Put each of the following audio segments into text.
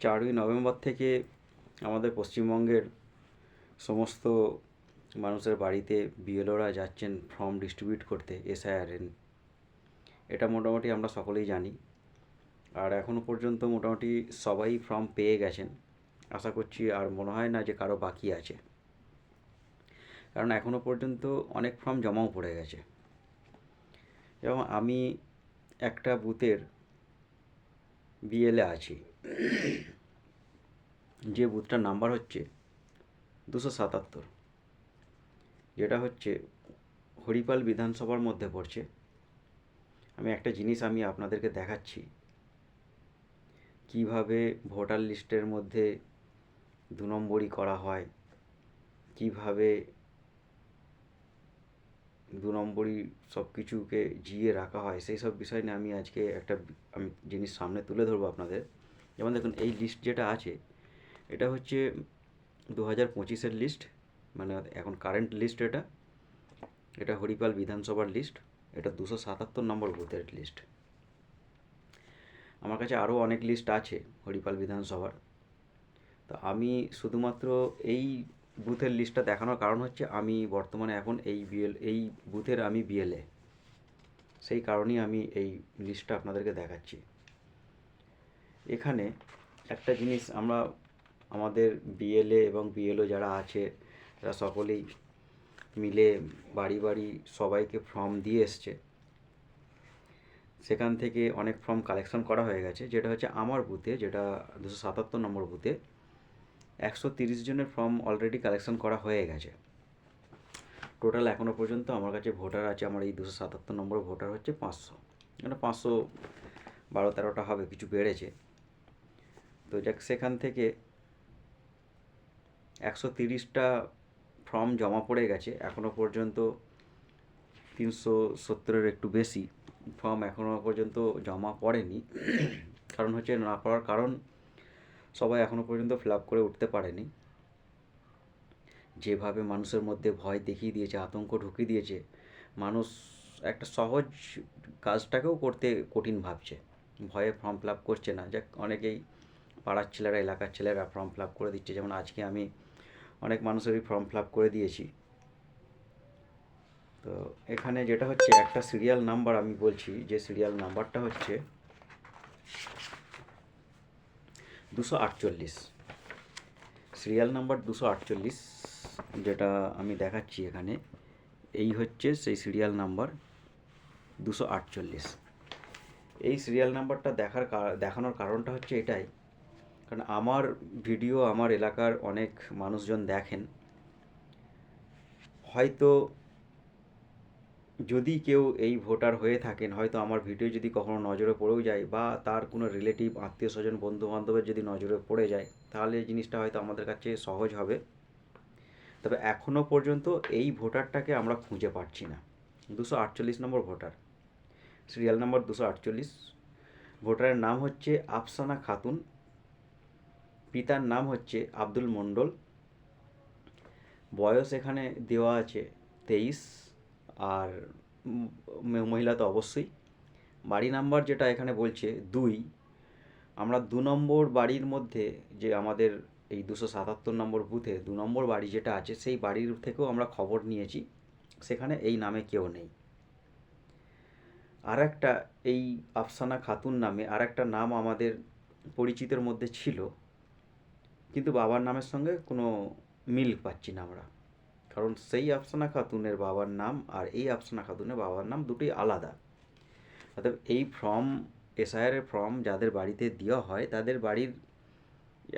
চারই নভেম্বর থেকে আমাদের পশ্চিমবঙ্গের সমস্ত মানুষের বাড়িতে বিএলওরা যাচ্ছেন ফর্ম ডিস্ট্রিবিউট করতে এসআইআরএন এটা মোটামুটি আমরা সকলেই জানি। আর এখনও পর্যন্ত মোটামুটি সবাই ফর্ম পেয়ে গেছেন। আশা করছি আর মনে হয় না যে কারও বাকি আছে। কারণ এখনও পর্যন্ত অনেক ফর্ম জমাও পড়ে গেছে। এবং আমি একটা বুথের বিএলএ আছি। যে বুথটার নাম্বার হচ্ছে দুশো সাতাত্তর। যেটা হচ্ছে হরিপাল বিধানসভার মধ্যে পড়ছে। আমি একটা জিনিস আমি আপনাদেরকে দেখাচ্ছি। কীভাবে ভোটার লিস্টের মধ্যে দু নম্বরই করা হয়, কীভাবে দু নম্বরই সব কিছুকে জিয়ে রাখা হয়। সেই সব বিষয় নিয়ে আমি আজকে একটা আমি জিনিস সামনে তুলে ধরবো আপনাদের। যেমন দেখুন, এই লিস্ট যেটা আছে, এটা হচ্ছে দু হাজার পঁচিশের লিস্ট মানে এখন কারেন্ট লিস্ট এটা। এটা হরিপাল বিধানসভার লিস্ট এটা দুশো সাতাত্তর নম্বর বুথের লিস্ট আমার কাছে আরও অনেক লিস্ট আছে হরিপাল বিধানসভার। তো আমি শুধুমাত্র এই বুথের লিস্টটা দেখানোর কারণ হচ্ছে আমি বর্তমানে এখন এই বিএল এই বুথের আমি বিএলএ সেই কারণেই আমি এই লিস্টটা আপনাদেরকে দেখাচ্ছি। এখানে একটা জিনিস আমরা, আমাদের বিএলএ এবং বিএলও যারা আছে, তারা সকলেই মিলে বাড়ি বাড়ি সবাইকে ফর্ম দিয়ে এসছে। সেখান থেকে অনেক ফর্ম কালেকশন করা হয়ে গেছে, যেটা হচ্ছে আমার বুথে, যেটা দুশো সাতাত্তর নম্বর বুথে একশো তিরিশ জনের ফর্ম অলরেডি কালেকশন করা হয়ে গেছে। টোটাল এখনও পর্যন্ত আমার কাছে ভোটার আছে, আমার এই দুশো সাতাত্তর নম্বর ভোটার হচ্ছে পাঁচশো। মানে পাঁচশো বারো তেরোটা হবে, কিছু বেড়েছে। তো যাক, সেখান থেকে একশো তিরিশটা ফর্ম জমা পড়ে গেছে। এখনও পর্যন্ত তিনশো সত্তরের একটু বেশি ফর্ম এখনও পর্যন্ত জমা পড়েনি। কারণ হচ্ছে না পড়ার কারণ সবাই এখনও পর্যন্ত ফিল আপ করে উঠতে পারেনি। যেভাবে মানুষের মধ্যে ভয় দেখিয়ে দিয়েছে, আতঙ্ক ঢুকিয়ে দিয়েছে, মানুষ একটা সহজ কাজটাকেও করতে কঠিন ভাবছে। ভয়ে ফর্ম ফিল আপ করছে না। যাক, অনেকেই পাড়ার ছেলেরা, এলাকার ছেলেরা ফর্ম ফিল আপ করে দিচ্ছে। যেমন আজকে আমি অনেক মানুষেরই ফর্ম ফিল আপ করে দিয়েছি। তো এখানে যেটা হচ্ছে, একটা সিরিয়াল নাম্বার আমি বলছি। যে সিরিয়াল নাম্বারটা হচ্ছে দুশো আটচল্লিশ। সিরিয়াল নাম্বার দুশো আটচল্লিশ, যেটা আমি দেখাচ্ছি এখানে, এই হচ্ছে সেই সিরিয়াল নাম্বার দুশো আটচল্লিশ। এই সিরিয়াল নাম্বারটা দেখার দেখানোর কারণটা হচ্ছে এটাই, কারণ আমার ভিডিও আমার এলাকার অনেক মানুষজন দেখেন। হয়তো যদি কেউ এই ভোটার হয়ে থাকেন, হয়তো আমার ভিডিও যদি কখনো নজরে পড়েও যায় বা তার কোনো রিলেটিভ আত্মীয় স্বজন বন্ধু বান্ধবের যদি নজরে পড়ে যায়, তাহলে জিনিসটা হয়তো আমাদের কাছে সহজ হবে। তবে এখনও পর্যন্ত এই ভোটারটাকে আমরা খুঁজে পাচ্ছি না। দুশো আটচল্লিশ নম্বর ভোটার। সিরিয়াল নম্বর দুশো আটচল্লিশ। ভোটারের নাম হচ্ছে আফসানা খাতুন। পিতার নাম হচ্ছে আব্দুল মণ্ডল। বয়স এখানে দেওয়া আছে তেইশ। আর মহিলা তো অবশ্যই। বাড়ি নাম্বার যেটা এখানে বলছে, দুই। আমরা দু নম্বর বাড়ির মধ্যে যে আমাদের এই দুশো সাতাত্তর নম্বর বুথে দু নম্বর বাড়ি যেটা আছে, সেই বাড়ির থেকেও আমরা খবর নিয়েছি। সেখানে এই নামে কেউ নেই। আর একটা এই আফসানা খাতুন নামে আর একটা নাম আমাদের পরিচিতের মধ্যে ছিল। কিন্তু বাবার নামের সঙ্গে কোনো মিল পাচ্ছি না আমরা। কারণ সেই আফসানা খাতুনের বাবার নাম আর এই আফসানা খাতুনের বাবার নাম দুটোই আলাদা। অর্থাৎ এই ফর্ম এসআইআরের ফর্ম যাদের বাড়িতে দেওয়া হয়, তাদের বাড়ির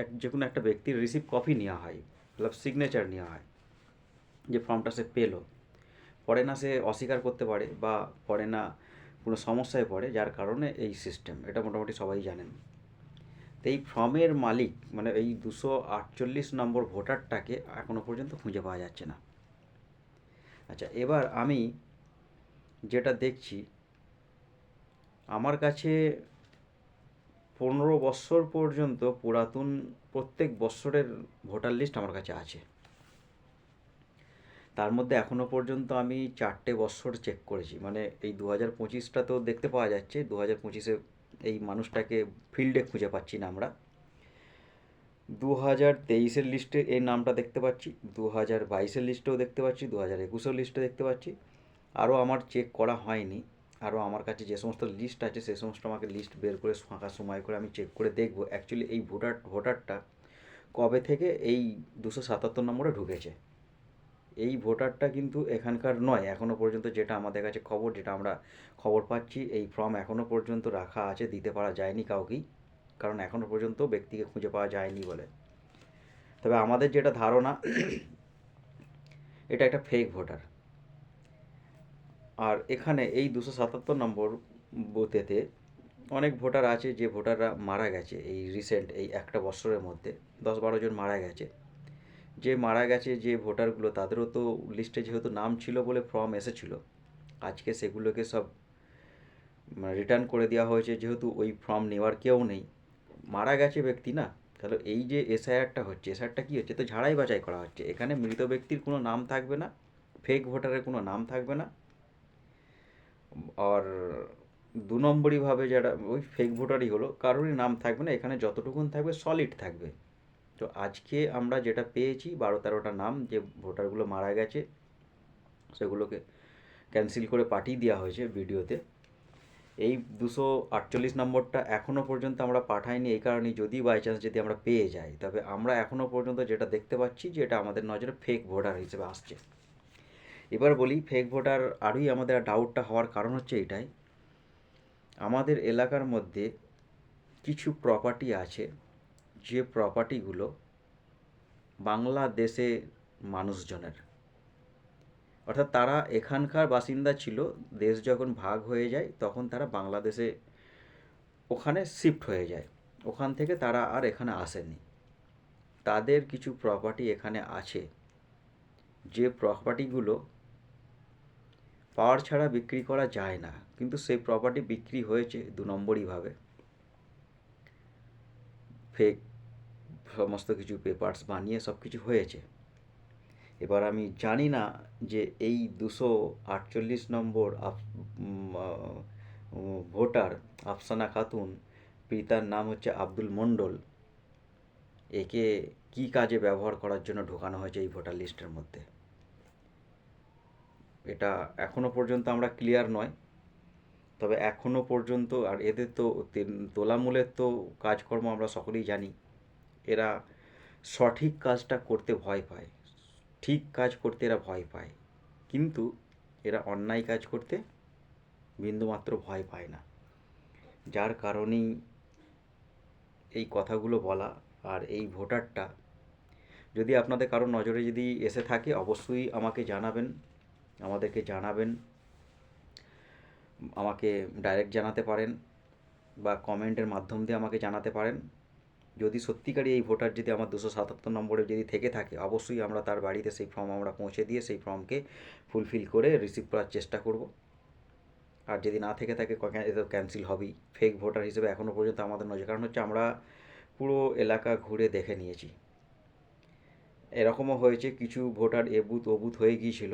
এক যে কোনো একটা ব্যক্তির রিসিভ কপি নেওয়া হয় প্লাস সিগনেচার নেওয়া হয়, যে ফর্মটা সে পেল। পরে না সে অস্বীকার করতে পারে বা পরে না কোনো সমস্যায় পড়ে, যার কারণে এই সিস্টেম এটা মোটামুটি সবাই জানেন। তো এই ফর্মের মালিক মানে এই দুশো আটচল্লিশ নম্বর ভোটারটাকে এখনও পর্যন্ত খুঁজে পাওয়া যাচ্ছে না। আচ্ছা এবার আমি যেটা দেখছি, আমার কাছে পনেরো বৎসর পর্যন্ত পুরাতন প্রত্যেক বৎসরের ভোটার লিস্ট আমার কাছে আছে। তার মধ্যে এখনও পর্যন্ত আমি চারটে বৎসর চেক করেছি। মানে এই দু হাজার পঁচিশটা তো দেখতে পাওয়া যাচ্ছে দু হাজার পঁচিশে এই মানুষটাকে ফিল্ডে খুঁজে পাচ্ছি না আমরা। দু হাজার তেইশের লিস্টে এই নামটা দেখতে পাচ্ছি দু হাজার বাইশের লিস্টেও দেখতে পাচ্ছি দু হাজার একুশের লিস্টে দেখতে পাচ্ছি। আরও আমার চেক করা হয়নি, আরও আমার কাছে যে সমস্ত লিস্ট আছে সেই সমস্ত আমাকে লিস্ট বের করে ফাঁকা সময় করে আমি চেক করে দেখব। অ্যাকচুয়ালি এই ভোটার ভোটারটা কবে থেকে এই দুশো সাতাত্তর নম্বরে ঢুকেছে? এই ভোটারটা কিন্তু এখানকার নয় এখনও পর্যন্ত যেটা আমাদের কাছে খবর, যেটা আমরা খবর পাচ্ছি, এই ফর্ম এখনও পর্যন্ত রাখা আছে, দিতে পারা যায়নি কাউকেই। কারণ এখনও পর্যন্ত ব্যক্তিকে খুঁজে পাওয়া যায়নি বলে। তবে আমাদের যেটা ধারণা, এটা একটা ফেক ভোটার আর এখানে এই দুশো সাতাত্তর নম্বর বুথেতে অনেক ভোটার আছে যে ভোটাররা মারা গেছে এই রিসেন্ট এই একটা বছরের মধ্যে। দশ বারো জন মারা গেছে। যে মারা গেছে, যে ভোটারগুলো তাদেরও তো লিস্টে যেহেতু নাম ছিল বলে ফর্ম এসেছিল, আজকে সেগুলোকে সব রিটার্ন করে দেওয়া হয়েছে। যেহেতু ওই ফর্ম নেওয়ার কেউ নেই মারা গেছে ব্যক্তি না? তাহলে এই যে এসআইআরটা হচ্ছে, এসআইআরটা কী হচ্ছে? তো ঝাড়াই বাছাই করা হচ্ছে। এখানে মৃত ব্যক্তির কোনো নাম থাকবে না? ফেক ভোটারের কোনো নাম থাকবে না? আর দু নম্বরইভাবে যারা, ওই ফেক ভোটারই হলো, কারোরই নাম থাকবে না। এখানে যতটুকুন থাকবে সলিড থাকবে। তো আজকে আমরা যেটা পেয়েছি, বারো তেরোটা নাম, যে ভোটারগুলো মারা গেছে, সেগুলোকে ক্যান্সেল করে পাঠিয়ে দেওয়া হয়েছে ভিডিওতে। এই দুশো আটচল্লিশ নম্বরটা এখনও পর্যন্ত আমরা পাঠাইনি এই কারণেই যদি বাই চান্স যদি আমরা পেয়ে যাই, তবে আমরা এখনও পর্যন্ত যেটা দেখতে পাচ্ছি যে এটা আমাদের নজরে ফেক ভোটার হিসেবে আসছে। এবার বলি ফেক ভোটার আরই আমাদের ডাউটটা হওয়ার কারণ হচ্ছে এটাই। আমাদের এলাকার মধ্যে কিছু প্রপার্টি আছে, যে প্রপার্টিগুলো বাংলাদেশে মানুষজনের। অর্থাৎ তারা এখানকার বাসিন্দা ছিল, দেশ যখন ভাগ হয়ে যায়, তখন তারা বাংলাদেশে ওখানে শিফট হয়ে যায়। ওখান থেকে তারা আর এখানে আসেনি তাদের কিছু প্রপার্টি এখানে আছে। যে প্রপার্টিগুলো পাওয়ার ছাড়া বিক্রি করা যায় না, কিন্তু সেই প্রপার্টি বিক্রি হয়েছে দু নম্বরইভাবে ফেক সমস্ত কিছু পেপার্স বানিয়ে সব কিছু হয়েছে। এবার আমি জানি না যে এই দুশো আটচল্লিশ নম্বর ভোটার আফসানা খাতুন, পিতার নাম হচ্ছে আব্দুল মণ্ডল, একে কি কাজে ব্যবহার করার জন্য ঢোকানো হয়েছে এই ভোটার লিস্টের মধ্যে? এটা এখনও পর্যন্ত আমরা ক্লিয়ার নয়, তবে এখনও পর্যন্ত, আর এদের তো তোলামূলের তো কাজকর্ম আমরা সকলেই জানি, এরা সঠিক কাজটা করতে ভয় পায়। ঠিক কাজ করতে এরা ভয় পায়। কিন্তু এরা অন্যায় কাজ করতে বিন্দুমাত্র ভয় পায় না। যার কারণেই এই কথাগুলো বলা আর এই ভোটারটা যদি আপনাদের কারও নজরে যদি এসে থাকে, অবশ্যই আমাকে জানাবেন। আমাদেরকে জানাবেন। আমাকে ডাইরেক্ট জানাতে পারেন বা কমেন্টের মাধ্যম দিয়ে আমাকে জানাতে পারেন। যদি সত্যিকারই এই ভোটার যদি আমার দুশো সাতাত্তর নম্বরে যদি থেকে থাকে, অবশ্যই আমরা তার বাড়িতে সেই ফর্ম আমরা পৌঁছে দিয়ে সেই ফর্মকে ফুলফিল করে রিসিভ করার চেষ্টা করব। আর যদি না থেকে থাকে এ তো ক্যান্সেল হবেই। ফেক ভোটার হিসেবে এখনও পর্যন্ত আমাদের নজর, কারণ হচ্ছে আমরা পুরো এলাকা ঘুরে দেখে নিয়েছি। এরকমও হয়েছে, কিছু ভোটার এ বুথ ও বুথ হয়ে গিয়েছিল।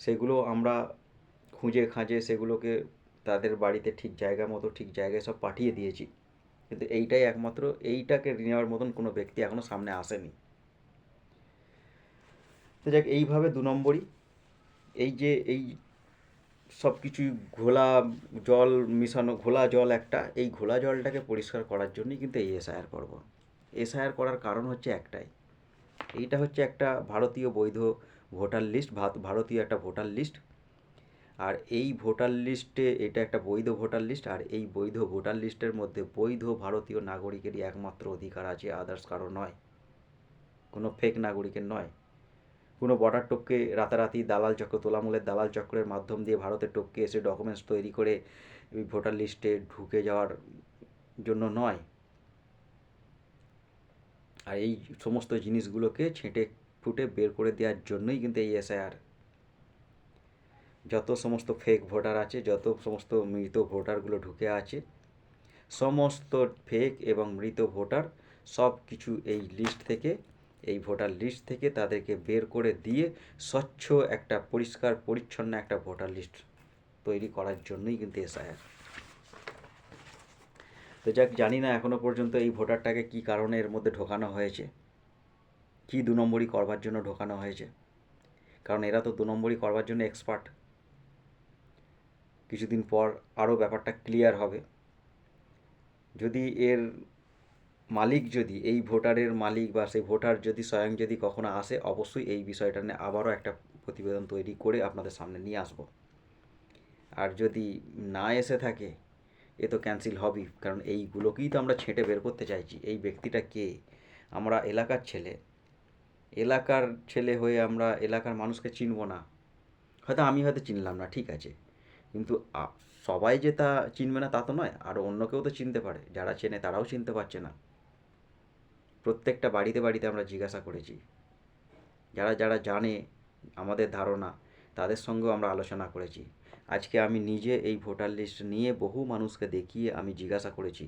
সেগুলো আমরা খুঁজে খাঁজে সেগুলোকে তাদের বাড়িতে ঠিক জায়গা মতো, ঠিক জায়গায় সব পাঠিয়ে দিয়েছি। কিন্তু এইটাই একমাত্র, এইটাকে নেওয়ার মতন কোনো ব্যক্তি এখনও সামনে আসেনি। তো যাক, এইভাবে দু নম্বরই। এই যে, এই সব কিছুই ঘোলা জল মিশানো, ঘোলা জল একটা, এই ঘোলা জলটাকে পরিষ্কার করার জন্যই কিন্তু এই এসআইআর করব। এসআইআর করার কারণ হচ্ছে একটাই। এইটা হচ্ছে একটা ভারতীয় বৈধ ভোটার লিস্ট ভারতীয় একটা ভোটার লিস্ট। আর এই ভোটার লিস্টে এটা একটা বৈধ ভোটার লিস্ট, আর এই বৈধ ভোটার লিস্টের মধ্যে বৈধ ভারতীয় নাগরিকেরই একমাত্র অধিকার আছে আদার্স কারও নয়। কোনো ফেক নাগরিকের নয়। কোনো বর্ডার টোপকে রাতারাতি দালাল চক্র, তোলামূলের দালাল চক্রের মাধ্যম দিয়ে ভারতের টোপকে এসে ডকুমেন্টস তৈরি করে ওই ভোটার লিস্টে ঢুকে যাওয়ার জন্য নয়। আর এই সমস্ত জিনিসগুলোকে ছেঁটে ফুটে বের করে দেওয়ার জন্যই কিন্তু এই এসআইআর যত সমস্ত ফেক ভোটার আছে, যত সমস্ত মৃত ভোটারগুলো ঢুকে আছে, সমস্ত ফেক এবং মৃত ভোটার সব কিছু এই লিস্ট থেকে, এই ভোটার লিস্ট থেকে তাদেরকে বের করে দিয়ে স্বচ্ছ একটা, পরিষ্কার, পরিচ্ছন্ন একটা ভোটার লিস্ট তৈরি করার জন্যই কিন্তু এসআইআর। তো যাক, জানি না এখনও পর্যন্ত এই ভোটারটাকে কী কারণে এর মধ্যে ঢোকানো হয়েছে, কী দু নম্বরই করবার জন্য ঢোকানো হয়েছে, কারণ এরা তো দু নম্বরই করবার জন্য এক্সপার্ট কিছুদিন পর আরও ব্যাপারটা ক্লিয়ার হবে। যদি এর মালিক যদি, এই ভোটারের মালিক বা সেই ভোটার যদি স্বয়ং যদি কখনো আসে, অবশ্যই এই বিষয়টা নিয়ে আবারও একটা প্রতিবেদন তৈরি করে আপনাদের সামনে নিয়ে আসব। আর যদি না এসে থাকে, এ তো ক্যান্সেল হবেই, কারণ এইগুলোকেই তো আমরা ছেঁটে বের করতে চাইছি। এই ব্যক্তিটা কে? আমরা এলাকার ছেলে। এলাকার ছেলে হয়ে আমরা এলাকার মানুষকে চিনব না। হয়তো আমি হয়তো চিনলাম না, ঠিক আছে। কিন্তু সবাই যে তা চিনবে না তা তো নয়, আর অন্য কেউ তো চিনতে পারে, যারা চেনে তারাও চিনতে পারছে না। প্রত্যেকটা বাড়িতে বাড়িতে আমরা জিজ্ঞাসা করেছি। যারা যারা জানে আমাদের ধারণা, তাদের সঙ্গেও আমরা আলোচনা করেছি। আজকে আমি নিজে এই ভোটার লিস্ট নিয়ে বহু মানুষকে দেখিয়ে আমি জিজ্ঞাসা করেছি,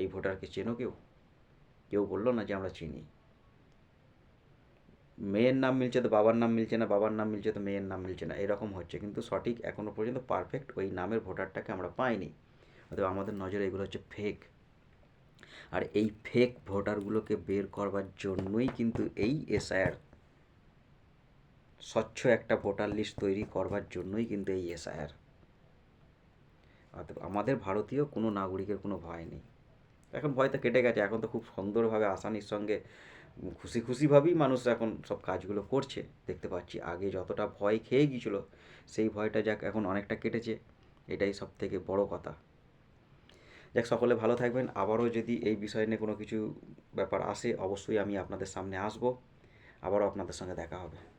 এই ভোটারকে চেনো কেউ? কেউ বলল না যে আমরা চিনি। মেয়ের নাম মিলছে তো বাবার নাম মিলছে না, বাবার নাম মিলছে তো মেয়ের নাম মিলছে না, এরকম হচ্ছে। কিন্তু সঠিক এখনও পর্যন্ত পারফেক্ট ওই নামের ভোটারটাকে আমরা পাইনি। অথবা আমাদের নজরে এগুলো হচ্ছে ফেক আর এই ফেক ভোটারগুলোকে বের করবার জন্যই কিন্তু এই এসআইআর স্বচ্ছ একটা ভোটার লিস্ট তৈরি করবার জন্যই কিন্তু এই এসআইআর আমাদের ভারতীয় কোনো নাগরিকের কোনো ভয় নেই। এখন ভয় তো কেটে গেছে। এখন তো খুব সুন্দরভাবে আসানির সঙ্গে খুশি খুশিভাবেই মানুষ এখন সব কাজগুলো করছে। দেখতে পাচ্ছি আগে যতটা ভয় খেয়ে গিয়েছিল, সেই ভয়টা যাক এখন অনেকটা কেটেছে। এটাই সব থেকে বড় কথা। যাক, সকলে ভালো থাকবেন। আবারও যদি এই বিষয় নিয়ে কোনো কিছু ব্যাপার আসে, অবশ্যই আমি আপনাদের সামনে আসব। আবারও আপনাদের সঙ্গে দেখা হবে।